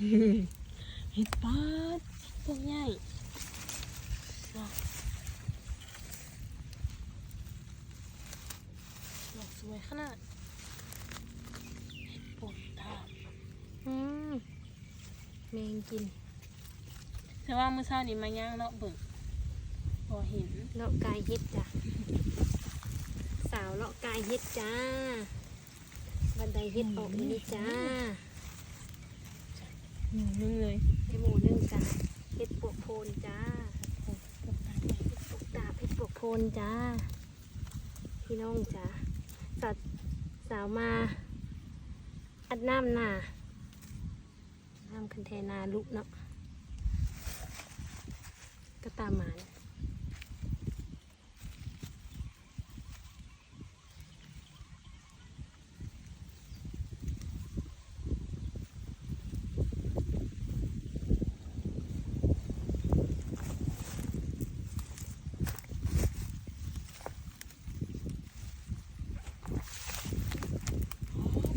เห็ดปาดตัวใหญ่ดอกดอกสวยขนาดเห็ดปวดตาอืมแมงกินแต่ว่าเมื่อเช้านี้มาย่างเนาะเบิ่งพอเห็นเลาะกายเฮ็ดจ้ะ สาวเลาะกายเฮ็ดจ้า บันไดเฮ็ดออกนี่จ้าห นึ่งนึงเลยในหมู่หนึงจ้ะเฮ็ดปวกโพนจ้าโอ้กับตาใหญ่เฮ็ดปวกตาบเฮ็ดปวกโพนจ้า พี่น้องจ้าสาวสาวมา อัดน้ำหนาน้ำคันเทนาลุกเนาะก็ตามหมาน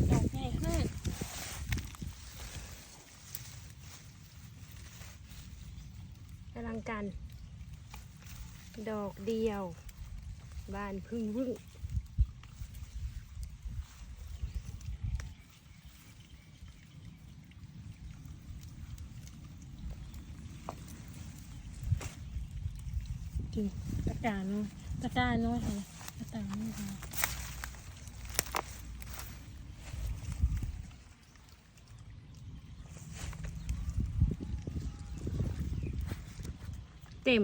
ดอกใหญ่ขนาด อ ลังการ ดอกเดียว บานพึ่งพึ่งจริงตะการน้อยตะการน้อยค่ะตะการน้อยค่ะ เต็ม